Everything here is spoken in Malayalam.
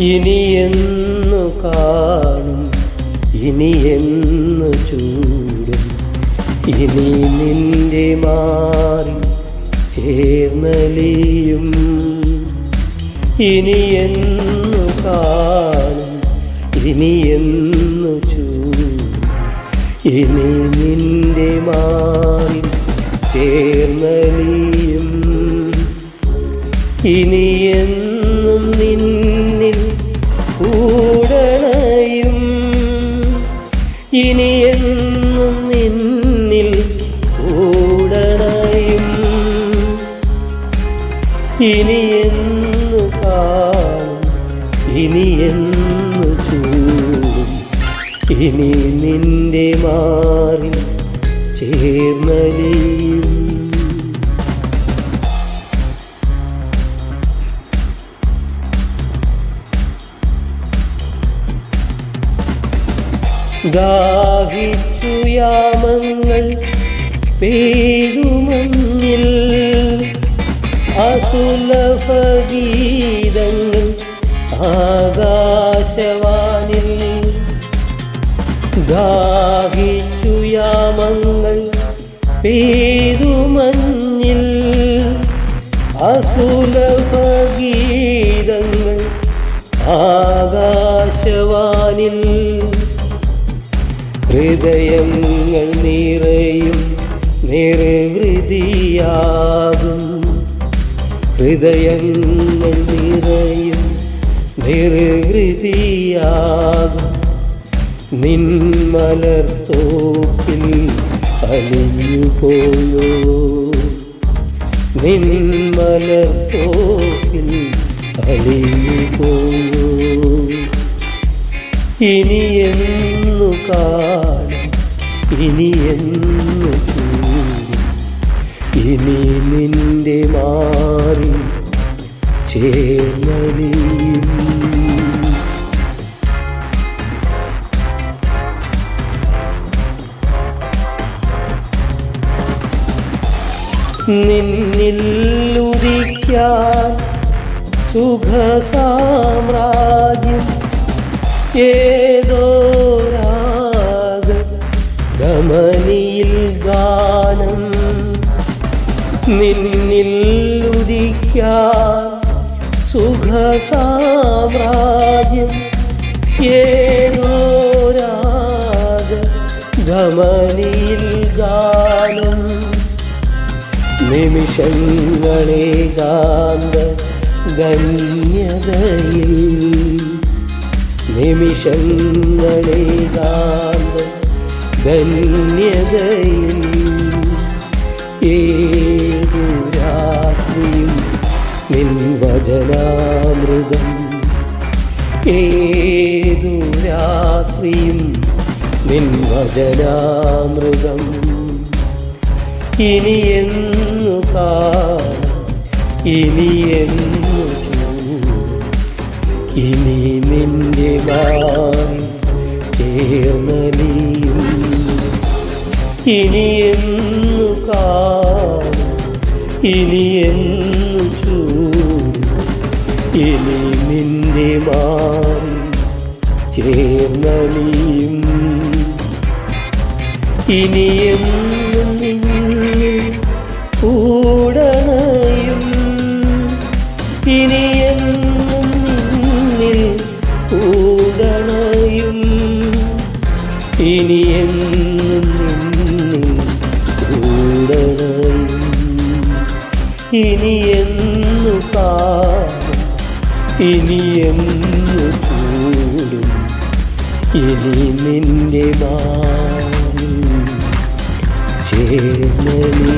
ഇനി എന്നു കാണും ഇനി എന്നു ചൂടും ഇനി നിന്റെ മാറി ചേർന്നലിയും. ഇനി എന്നു കാണും ഇനി എന്നു ചൂടും ഇനി നിന്റെ മാറി ചേർന്നലിയും. ഇനിയെന്നും എന്നും ഇനി എന്നും നിന്നിൽ കൂടണയും. ഇനി എന്നു കാണും ഇനി എന്നു ചൂടും. ഇനി നിന്റെ മാറി ചേർന്നലിയും ദാഹിച്ചു യാമങ്ങൾ അസുലഭ അസുലഭഗീതങ്ങൾ ആകാശവാനിൽ. ദാഹിച്ചു യാമങ്ങൾ അസുലഭ അസുലഭഗീതങ്ങൾ ആകാശവാനിൽ. ഹൃദയങ്ങൾ നിറയും നിർവൃതിയാകും ഹൃദയങ്ങൾ നിറയും നിർവൃതിയാകും നിന്മലർത്തോപ്പിൽ അലിഞ്ഞു പോയോ നിന്മലർത്തോപ്പിൽ അലിഞ്ഞു പോയോ ഇനി എന്നു കാണും ഇനി എന്നു ഇനി നിന്റെ മാറി ചേർന്നലിയും നിന്നിൽ ഉദിക്കാൻ സുഖസാമ്രാജ്യം ഏതോ രാഗ ഗമനിയിൽ ഗാനം നിന്നിൽ ഉദിക്കാൻ സുഖസാമ്രാജ്യം ഏതോ രാഗ ഗമനിയിൽ ഗാനം നിമിഷങ്ങളെ ഗാന്ത ഗണ്യതയിൽ നിമിഷങ്ങളെ ഗാന്ത ധന്യതയിൽ ഏതു രാത്രിയും നിൻ വചനാമൃതം ഏതു രാത്രിയും നിൻ വചനാമൃതം കാ എന്നു ഇനി എന്നു കാണും ഇനി എന്നു ചൂടും ഇനി നിന്റെ മാറി ചേർന്നലിയും ഇനി ഇനി എന്നു ഇനി എന്നു കൂടും ഇനി നിന്റെ മാറി ചേർന്നലീ